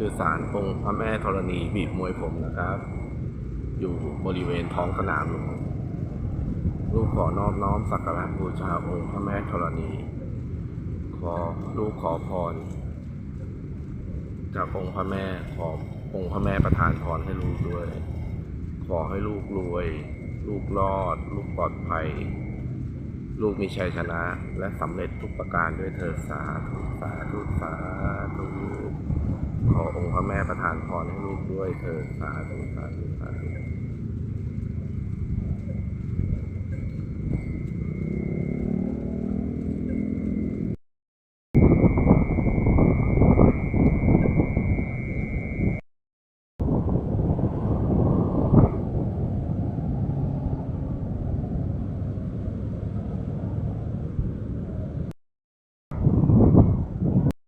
คือศาลองค์พระแม่ธรณีบีบมวยผมนะครับ อยู่บริเวณท้องสนามหลวงลูกขอนอบน้อมสักการะบูชาองค์พระแม่ธรณี ขอลูกขอพร จากองค์พระแม่ขอองค์พระแม่ประทานพรให้ลูกด้วย ขอให้ลูกรวย ลูกรอด ลูกปลอดภัย ลูกมีชัยชนะและสำเร็จทุกประการด้วยเธอสาธุสาธุสา ระแม่ประทานพรให้ลูกด้วยเธอสาธุสาธุสาธุ